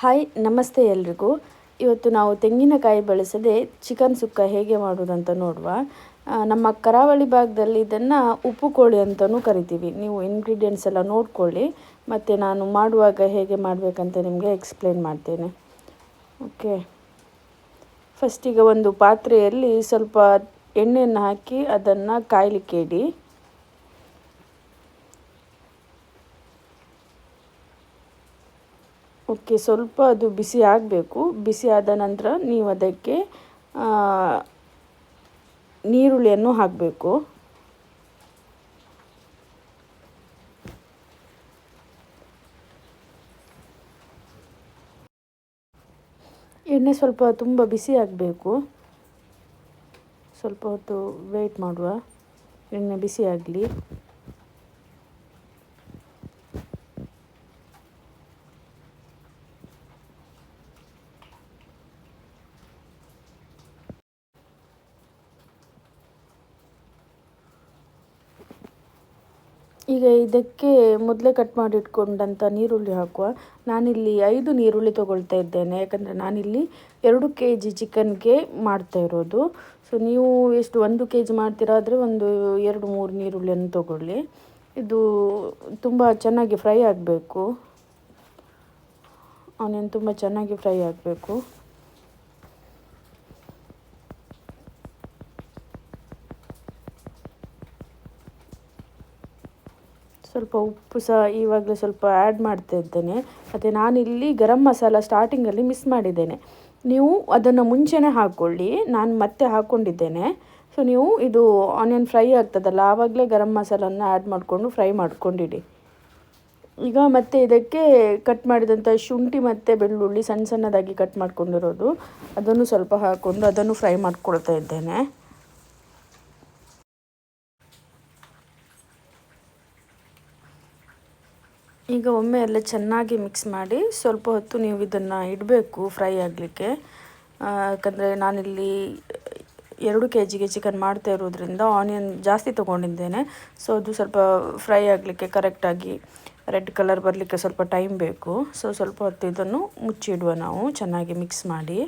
Hi ನಮಸ್ತೆ ಎಲ್ರಿಗೂ. ಇವತ್ತು ನಾವು ತೆಂಗಿನಕಾಯಿ ಬಳಸದೆ ಚಿಕನ್ ಸುಕ್ಕ ಹೇಗೆ ಮಾಡುವುದಂತ ನೋಡುವ. ನಮ್ಮ ಕರಾವಳಿ ಭಾಗದಲ್ಲಿ ಇದನ್ನು ಉಪ್ಪು ಕೋಳಿ ಅಂತಲೂ ಕರಿತೀವಿ. ನೀವು ಇಂಗ್ರೀಡಿಯೆಂಟ್ಸ್ ಎಲ್ಲ ನೋಡ್ಕೊಳ್ಳಿ. ಮತ್ತು ನಾನು ಮಾಡುವಾಗ ಹೇಗೆ ಮಾಡಬೇಕಂತ ನಿಮಗೆ ಎಕ್ಸ್ಪ್ಲೇನ್ ಮಾಡ್ತೇನೆ. ಓಕೆ ಫಸ್ಟಿಗೆ ಒಂದು ಪಾತ್ರೆಯಲ್ಲಿ ಸ್ವಲ್ಪ ಎಣ್ಣೆಯನ್ನು ಹಾಕಿ ಅದನ್ನು ಕಾಯಲಿಕ್ಕೆ ಇಡಿ. ಓಕೆ, ಸ್ವಲ್ಪ ಅದು ಬಿಸಿ ಆಗಬೇಕು. ಬಿಸಿ ಆದ ನಂತರ ನೀವು ಅದಕ್ಕೆ ನೀರುಳ್ಳಿಯನ್ನು ಹಾಕಬೇಕು. ಎಣ್ಣೆ ಸ್ವಲ್ಪ ತುಂಬ ಬಿಸಿ ಆಗಬೇಕು. ಸ್ವಲ್ಪ ಹೊತ್ತು ವೆಯ್ಟ್ ಮಾಡುವ. ಎಣ್ಣೆ ಬಿಸಿ ಆಗಲಿ. ಈಗ ಇದಕ್ಕೆ ಮೊದಲೇ ಕಟ್ ಮಾಡಿಟ್ಕೊಂಡಂಥ ನೀರುಳ್ಳಿ ಹಾಕುವ. ನಾನಿಲ್ಲಿ ಐದು ನೀರುಳ್ಳಿ ತೊಗೊಳ್ತಾ ಇದ್ದೇನೆ. ಯಾಕಂದರೆ ನಾನಿಲ್ಲಿ ಎರಡು ಕೆ ಜಿ ಚಿಕನ್ಗೆ ಮಾಡ್ತಾ ಇರೋದು. ಸೊ ನೀವು ಎಷ್ಟು ಒಂದು ಕೆ ಜಿ ಮಾಡ್ತೀರಾದರೆ ಒಂದು ಎರಡು, ಮೂರು ನೀರುಳ್ಳಿಯನ್ನು ತಗೊಳ್ಳಿ. ಇದು ತುಂಬ ಚೆನ್ನಾಗಿ ಫ್ರೈ ಆಗಬೇಕು. ಆನಿಯನ್ ತುಂಬ ಚೆನ್ನಾಗಿ ಫ್ರೈ ಆಗಬೇಕು. ಸ್ವಲ್ಪ ಉಪ್ಪು ಸಹ ಇವಾಗಲೇ ಸ್ವಲ್ಪ ಆ್ಯಡ್ ಮಾಡ್ತಾ ಇದ್ದೇನೆ. ಮತ್ತು ನಾನಿಲ್ಲಿ ಗರಂ ಮಸಾಲ ಸ್ಟಾರ್ಟಿಂಗಲ್ಲಿ ಮಿಸ್ ಮಾಡಿದ್ದೇನೆ. ನೀವು ಅದನ್ನು ಮುಂಚೆನೇ ಹಾಕ್ಕೊಳ್ಳಿ ನಾನು ಮತ್ತೆ ಹಾಕ್ಕೊಂಡಿದ್ದೇನೆ ಸೊ ನೀವು ಇದು ಆನಿಯನ್ ಫ್ರೈ ಆಗ್ತದಲ್ಲ, ಆವಾಗಲೇ ಗರಂ ಮಸಾಲನ್ನು ಆ್ಯಡ್ ಮಾಡಿಕೊಂಡು ಫ್ರೈ ಮಾಡ್ಕೊಂಡಿಡಿ. ಈಗ ಮತ್ತೆ ಇದಕ್ಕೆ ಕಟ್ ಮಾಡಿದಂಥ ಶುಂಠಿ ಮತ್ತು ಬೆಳ್ಳುಳ್ಳಿ ಸಣ್ಣ ಸಣ್ಣದಾಗಿ ಕಟ್ ಮಾಡ್ಕೊಂಡಿರೋದು, ಅದನ್ನು ಸ್ವಲ್ಪ ಹಾಕ್ಕೊಂಡು ಅದನ್ನು ಫ್ರೈ ಮಾಡ್ಕೊಳ್ತಾ ಇದ್ದೇನೆ. ಈಗ ಒಮ್ಮೆ ಎಲ್ಲ ಚೆನ್ನಾಗಿ ಮಿಕ್ಸ್ ಮಾಡಿ ಸ್ವಲ್ಪ ಹೊತ್ತು ನೀವು ಇದನ್ನು ಇಡಬೇಕು ಫ್ರೈ ಆಗಲಿಕ್ಕೆ. ಯಾಕಂದರೆ ನಾನಿಲ್ಲಿ ಎರಡು ಕೆ ಜಿಗೆ ಚಿಕನ್ ಮಾಡ್ತಾ ಇರೋದ್ರಿಂದ ಆನಿಯನ್ ಜಾಸ್ತಿ ತೊಗೊಂಡಿದ್ದೇನೆ. ಸೊ ಅದು ಸ್ವಲ್ಪ ಫ್ರೈ ಆಗಲಿಕ್ಕೆ ಕರೆಕ್ಟಾಗಿ ರೆಡ್ ಕಲರ್ ಬರಲಿಕ್ಕೆ ಸ್ವಲ್ಪ ಟೈಮ್ ಬೇಕು. ಸೊ ಸ್ವಲ್ಪ ಹೊತ್ತು ಇದನ್ನು ಮುಚ್ಚಿಡುವ ನಾವು ಚೆನ್ನಾಗಿ ಮಿಕ್ಸ್ ಮಾಡಿ.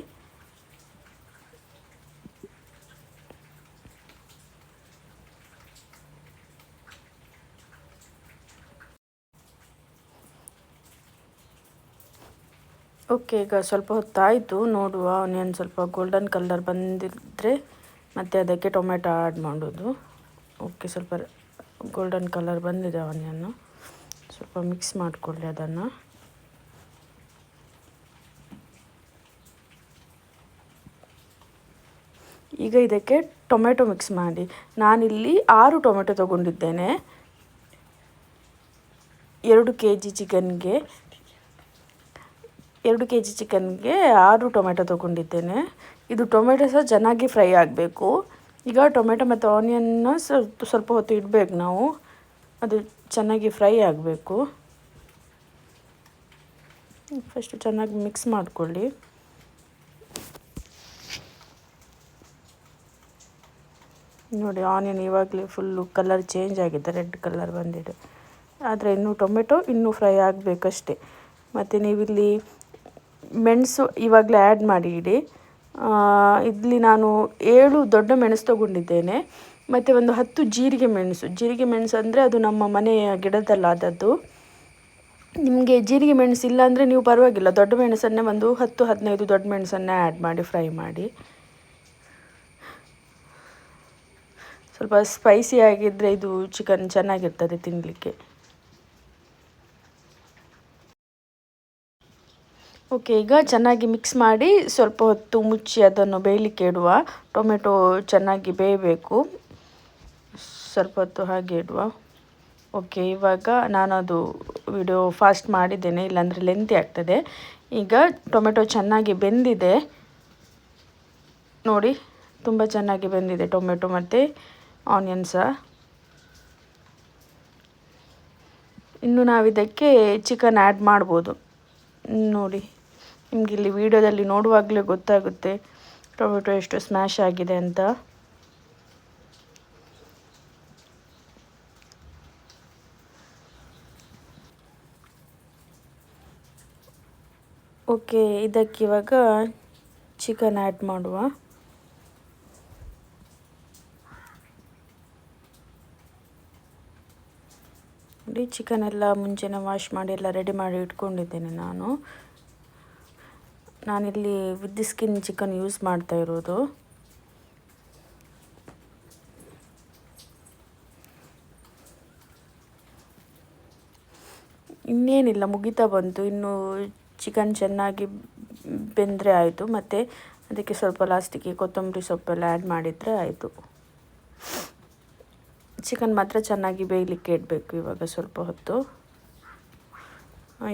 ಓಕೆ, ಈಗ ಸ್ವಲ್ಪ ಹೊತ್ತಾಯಿತು. ನೋಡುವ ಆನಿಯನ್ ಸ್ವಲ್ಪ ಗೋಲ್ಡನ್ ಕಲರ್ ಬಂದಿದ್ದರೆ ಮತ್ತು ಅದಕ್ಕೆ ಟೊಮೆಟೊ ಆ್ಯಡ್ ಮಾಡೋದು. ಓಕೆ, ಸ್ವಲ್ಪ ಗೋಲ್ಡನ್ ಕಲರ್ ಬಂದಿದೆ ಆನಿಯನ್ನು ಸ್ವಲ್ಪ ಮಿಕ್ಸ್ ಮಾಡಿಕೊಳ್ಳಿ ಅದನ್ನು. ಈಗ ಇದಕ್ಕೆ ಟೊಮೆಟೊ ಮಿಕ್ಸ್ ಮಾಡಿ. ನಾನಿಲ್ಲಿ ಆರು ಟೊಮೆಟೊ ತಗೊಂಡಿದ್ದೇನೆ. ಎರಡು ಕೆ ಜಿ ಚಿಕನ್ಗೆ ಎರಡು ಕೆ ಜಿ ಚಿಕನ್ಗೆ ಆರು ಟೊಮೆಟೊ ತೊಗೊಂಡಿದ್ದೇನೆ. ಇದು ಟೊಮೆಟೊ ಸಹ ಚೆನ್ನಾಗಿ ಫ್ರೈ ಆಗಬೇಕು. ಈಗ ಟೊಮೆಟೊ ಮತ್ತು ಆನಿಯನ್ನ ಸ್ವಲ್ಪ ಹೊತ್ತು ಇಡಬೇಕು ನಾವು. ಅದು ಚೆನ್ನಾಗಿ ಫ್ರೈ ಆಗಬೇಕು. ಫಸ್ಟು ಚೆನ್ನಾಗಿ ಮಿಕ್ಸ್ ಮಾಡಿಕೊಳ್ಳಿ. ನೋಡಿ, ಆನಿಯನ್ ಇವಾಗಲೇ ಫುಲ್ಲು ಕಲರ್ ಚೇಂಜ್ ಆಗಿದೆ, ರೆಡ್ ಕಲರ್ ಬಂದಿದೆ. ಆದರೆ ಇನ್ನು ಟೊಮೆಟೊ ಇನ್ನೂ ಫ್ರೈ ಆಗಬೇಕಷ್ಟೇ. ಮತ್ತು ನೀವಿಲ್ಲಿ ಮೆಣಸು ಇವಾಗಲೇ ಆ್ಯಡ್ ಮಾಡಿ ಇಡಿ ಇಲ್ಲಿ ನಾನು ಏಳು ದೊಡ್ಡ ಮೆಣಸು ತೊಗೊಂಡಿದ್ದೇನೆ. ಮತ್ತು ಒಂದು ಹತ್ತು ಜೀರಿಗೆ ಮೆಣಸು. ಜೀರಿಗೆ ಮೆಣಸು ಅಂದರೆ ಅದು ನಮ್ಮ ಮನೆಯ ಗಿಡದಲ್ಲಾದದ್ದು. ನಿಮಗೆ ಜೀರಿಗೆ ಮೆಣಸು ಇಲ್ಲ ಅಂದರೆ ನೀವು ಪರವಾಗಿಲ್ಲ. ದೊಡ್ಡ ಮೆಣಸನ್ನೇ ಒಂದು ಹತ್ತು, ಹದಿನೈದು ದೊಡ್ಡ ಮೆಣಸನ್ನೇ ಆ್ಯಡ್ ಮಾಡಿ ಫ್ರೈ ಮಾಡಿ. ಸ್ವಲ್ಪ ಸ್ಪೈಸಿ ಆಗಿದ್ದರೆ ಇದು ಚಿಕನ್ ಚೆನ್ನಾಗಿರ್ತದೆ ತಿನ್ನಲಿಕ್ಕೆ ಓಕೆ, ಈಗ ಚೆನ್ನಾಗಿ ಮಿಕ್ಸ್ ಮಾಡಿ ಸ್ವಲ್ಪ ಹೊತ್ತು ಮುಚ್ಚಿ ಅದನ್ನು ಬೇಯಲಿಕ್ಕೆ ಇಡುವ. ಟೊಮೆಟೊ ಚೆನ್ನಾಗಿ ಬೇಯಬೇಕು. ಸ್ವಲ್ಪ ಹೊತ್ತು ಹಾಗೆ ಇಡುವ. ಓಕೆ, ಇವಾಗ ನಾನು ಅದು ವಿಡಿಯೋ ಫಾಸ್ಟ್ ಮಾಡಿದ್ದೇನೆ, ಇಲ್ಲಾಂದರೆ ಲೆಂತಿ ಆಗ್ತದೆ. ಈಗ ಟೊಮೆಟೊ ಚೆನ್ನಾಗಿ ಬೆಂದಿದೆ. ನೋಡಿ, ತುಂಬ ಚೆನ್ನಾಗಿ ಬೆಂದಿದೆ ಟೊಮೆಟೊ ಮತ್ತು ಆನಿಯನ್ ಸಹ ಇನ್ನು ನಾವಿದಕ್ಕೆ ಚಿಕನ್ ಆ್ಯಡ್ ಮಾಡ್ಬೋದು. ನೋಡಿ. ನಿಮಗೆ ಇಲ್ಲಿ ವಿಡಿಯೋದಲ್ಲಿ ನೋಡುವಾಗಲೇ ಗೊತ್ತಾಗುತ್ತೆ ಟೊಮೆಟೊ ಎಷ್ಟು ಸ್ಮ್ಯಾಶ್ ಆಗಿದೆ ಅಂತ. ಓಕೆ, ಇದಕ್ಕೆ ಇವಾಗ ಚಿಕನ್ ಆ್ಯಡ್ ಮಾಡುವ. ನೋಡಿ ಚಿಕನ್ ಎಲ್ಲ ಮುಂಚೆನೇ ವಾಶ್ ಮಾಡಿ ಎಲ್ಲ ರೆಡಿ ಮಾಡಿ ಇಟ್ಕೊಂಡಿದ್ದೇನೆ ನಾನು. ನಾನಿಲ್ಲಿ ವಿತ್ ಸ್ಕಿನ್ ಚಿಕನ್ ಯೂಸ್ ಮಾಡ್ತಾ ಇರೋದು. ಇನ್ನೇನಿಲ್ಲ, ಮುಗಿತಾ ಬಂತು. ಇನ್ನು ಚಿಕನ್ ಚೆನ್ನಾಗಿ ಬೆಂದರೆ ಆಯಿತು. ಮತ್ತು ಅದಕ್ಕೆ ಸ್ವಲ್ಪ ಲಾಸ್ಟಿಗೆ ಕೊತ್ತಂಬರಿ ಸೊಪ್ಪೆಲ್ಲ ಆ್ಯಡ್ ಮಾಡಿದರೆ ಆಯಿತು. ಚಿಕನ್ ಮಾತ್ರ ಚೆನ್ನಾಗಿ ಬೇಯಲಿಕ್ಕೆ ಇಡಬೇಕು ಇವಾಗ ಸ್ವಲ್ಪ ಹೊತ್ತು.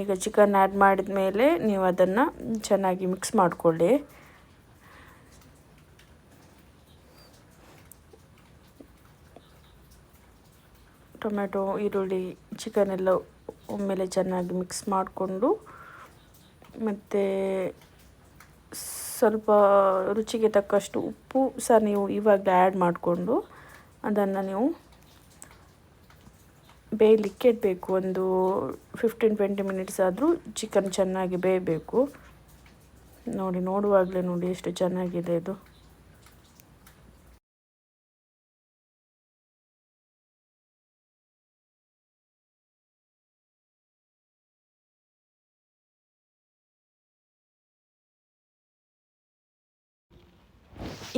ಈಗ ಚಿಕನ್ ಆ್ಯಡ್ ಮಾಡಿದ ಮೇಲೆ ನೀವು ಅದನ್ನು ಚೆನ್ನಾಗಿ ಮಿಕ್ಸ್ ಮಾಡಿಕೊಳ್ಳಿ. ಟೊಮೆಟೊ ಈರುಳ್ಳಿ ಚಿಕನ್ ಎಲ್ಲ ಒಮ್ಮೆಲೆ ಚೆನ್ನಾಗಿ ಮಿಕ್ಸ್ ಮಾಡಿಕೊಂಡು, ಮತ್ತು ಸ್ವಲ್ಪ ರುಚಿಗೆ ತಕ್ಕಷ್ಟು ಉಪ್ಪು ಸಹ ನೀವು ಇವಾಗಲೇ ಆ್ಯಡ್ ಮಾಡಿಕೊಂಡು ಅದನ್ನು ನೀವು ಬೇಯಲಿಕ್ಕೆ ಇಡಬೇಕು. ಒಂದು ಫಿಫ್ಟೀನ್ ಟ್ವೆಂಟಿ ಮಿನಿಟ್ಸ್ ಆದರೂ ಚಿಕನ್ ಚೆನ್ನಾಗಿ ಬೇಯಬೇಕು. ನೋಡಿ, ನೋಡುವಾಗಲೇ ನೋಡಿ ಎಷ್ಟು ಚೆನ್ನಾಗಿದೆ ಇದು.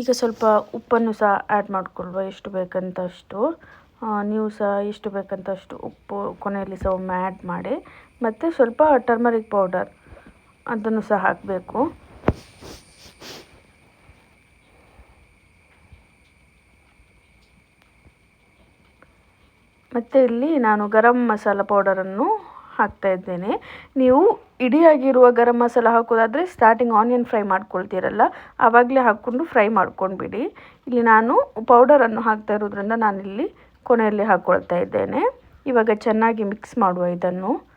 ಈಗ ಸ್ವಲ್ಪ ಉಪ್ಪನ್ನು ಸಹ ಆ್ಯಡ್ ಮಾಡ್ಕೊಳ್ವಾ, ಎಷ್ಟು ಬೇಕಂತ ಅಷ್ಟು ನೀವು ಸಹ ಎಷ್ಟು ಬೇಕಂತ ಅಷ್ಟು ಉಪ್ಪು ಕೊನೆಯಲ್ಲಿ ಸಹ ಒಮ್ಮೆ ಆ್ಯಡ್ ಮಾಡಿ, ಮತ್ತು ಸ್ವಲ್ಪ ಟರ್ಮರಿಕ್ ಪೌಡರ್ ಅದನ್ನು ಸಹ ಹಾಕಬೇಕು. ಮತ್ತು ಇಲ್ಲಿ ನಾನು ಗರಂ ಮಸಾಲ ಪೌಡರನ್ನು ಹಾಕ್ತಾ ಇದ್ದೇನೆ. ನೀವು ಇಡಿಯಾಗಿರುವ ಗರಂ ಮಸಾಲ ಹಾಕೋದಾದರೆ ಸ್ಟಾರ್ಟಿಂಗ್ ಆನಿಯನ್ ಫ್ರೈ ಮಾಡ್ಕೊಳ್ತೀರಲ್ಲ ಆವಾಗಲೇ ಹಾಕ್ಕೊಂಡು ಫ್ರೈ ಮಾಡ್ಕೊಂಡ್ಬಿಡಿ. ಇಲ್ಲಿ ನಾನು ಪೌಡರನ್ನು ಹಾಕ್ತಾ ಇರೋದ್ರಿಂದ ನಾನಿಲ್ಲಿ ಕೊನೆಯಲ್ಲಿ ಹಾಕ್ಕೊಳ್ತಾ ಇದ್ದೇನೆ. ಇವಾಗ ಚೆನ್ನಾಗಿ ಮಿಕ್ಸ್ ಮಾಡುವ ಇದನ್ನು.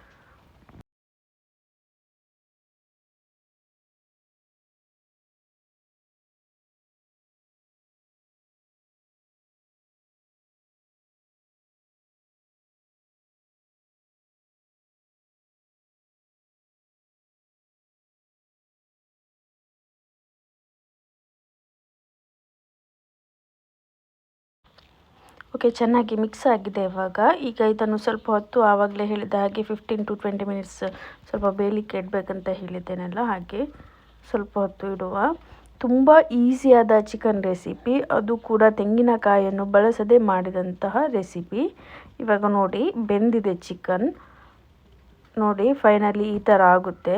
ಓಕೆ, ಚೆನ್ನಾಗಿ ಮಿಕ್ಸ್ ಆಗಿದೆ ಇವಾಗ. ಈಗ ಇದನ್ನು ಸ್ವಲ್ಪ ಹೊತ್ತು ಆವಾಗಲೇ ಹೇಳಿದ ಹಾಗೆ ಫಿಫ್ಟೀನ್ ಟು ಟ್ವೆಂಟಿ ಮಿನಿಟ್ಸ್ ಸ್ವಲ್ಪ ಬೇಯಲಿಕ್ಕೆ ಇಡಬೇಕಂತ ಹೇಳಿದ್ದೇನಲ್ಲ ಹಾಗೆ. ಸ್ವಲ್ಪ ಹೊತ್ತು ಇಡುವ. ತುಂಬ ಈಸಿಯಾದ ಚಿಕನ್ ರೆಸಿಪಿ ಅದು ಕೂಡ ತೆಂಗಿನಕಾಯಿಯನ್ನು ಬಳಸದೆ ಮಾಡಿದಂತಹ ರೆಸಿಪಿ ಇವಾಗ ನೋಡಿ, ಬೆಂದಿದೆ ಚಿಕನ್ ನೋಡಿ ಫೈನಲಿ ಈ ಥರ ಆಗುತ್ತೆ.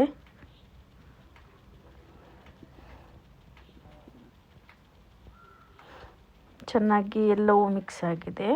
ಚೆನ್ನಾಗಿ ಎಲ್ಲವೂ ಮಿಕ್ಸ್ ಆಗಿದೆ.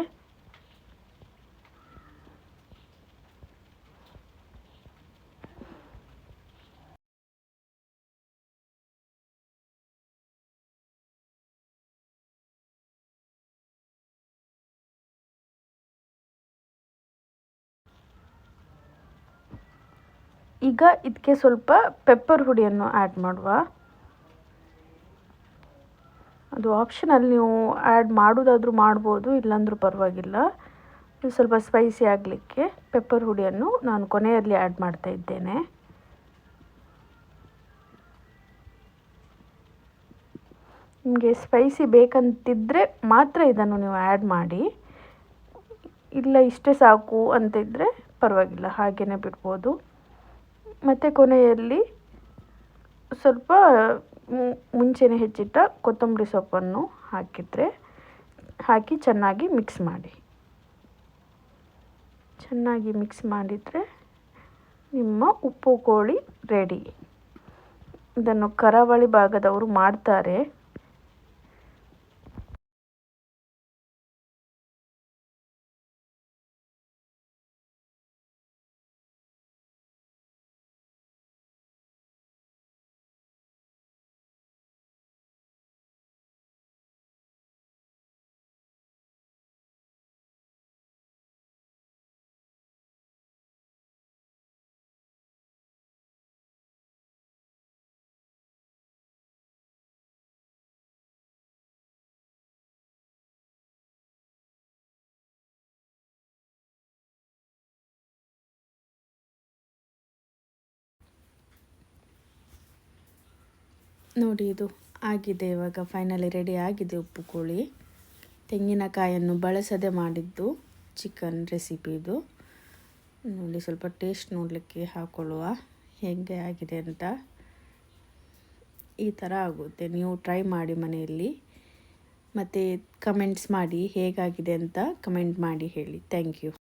ಈಗ ಇದಕ್ಕೆ ಸ್ವಲ್ಪ ಪೆಪ್ಪರ್ ಹುಡಿಯನ್ನು ಆ್ಯಡ್ ಮಾಡುವ. ಅದು ಆಪ್ಷನಲ್ ನೀವು ಆ್ಯಡ್ ಮಾಡೋದಾದರೂ ಮಾಡ್ಬೋದು, ಇಲ್ಲಾಂದರೂ ಪರವಾಗಿಲ್ಲ. ಸ್ವಲ್ಪ ಸ್ಪೈಸಿ ಆಗಲಿಕ್ಕೆ ಪೆಪ್ಪರ್ ಹುಡಿಯನ್ನು ನಾನು ಕೊನೆಯಲ್ಲಿ ಆ್ಯಡ್ ಮಾಡ್ತಾ ಇದ್ದೇನೆ. ನಿಮಗೆ ಸ್ಪೈಸಿ ಬೇಕಂತಿದ್ದರೆ ಮಾತ್ರ ಇದನ್ನು ನೀವು ಆ್ಯಡ್ ಮಾಡಿ. ಇಲ್ಲ ಇಷ್ಟೇ ಸಾಕು ಅಂತಿದ್ದರೆ ಪರವಾಗಿಲ್ಲ ಹಾಗೆಯೇ ಬಿಡ್ಬೋದು. ಮತ್ತು ಕೊನೆಯಲ್ಲಿ ಸ್ವಲ್ಪ ಮುಂಚೆನೇ ಹೆಚ್ಚಿಟ್ಟ ಕೊತ್ತಂಬರಿ ಸೊಪ್ಪನ್ನು ಹಾಕಿದರೆ, ಹಾಕಿ ಚೆನ್ನಾಗಿ ಮಿಕ್ಸ್ ಮಾಡಿ. ಚೆನ್ನಾಗಿ ಮಿಕ್ಸ್ ಮಾಡಿದರೆ ನಿಮ್ಮ ಉಪ್ಪು, ಕೋಳಿ ರೆಡಿ ಇದನ್ನು ಕರಾವಳಿ ಭಾಗದವರು ಮಾಡ್ತಾರೆ. ನೋಡಿ ಇದು ಆಗಿದೆ ಇವಾಗ. ಫೈನಲಿ ರೆಡಿ ಆಗಿದೆ ಉಪ್ಪು ಕೋಳಿ. ತೆಂಗಿನಕಾಯನ್ನು ಬಳಸದೆ ಮಾಡಿದ್ದು ಚಿಕನ್ ರೆಸಿಪಿ ಇದು. ನೋಡಿ ಸ್ವಲ್ಪ ಟೇಸ್ಟ್ ನೋಡಲಿಕ್ಕೆ ಹಾಕೊಳ್ಳುವ ಹೇಗೆ ಆಗಿದೆ ಅಂತ. ಈ ಥರ ಆಗುತ್ತೆ. ನೀವು ಟ್ರೈ ಮಾಡಿ ಮನೆಯಲ್ಲಿ. ಮತ್ತು ಕಮೆಂಟ್ಸ್ ಮಾಡಿ ಹೇಗಾಗಿದೆ ಅಂತ ಕಮೆಂಟ್ ಮಾಡಿ ಹೇಳಿ. Thank you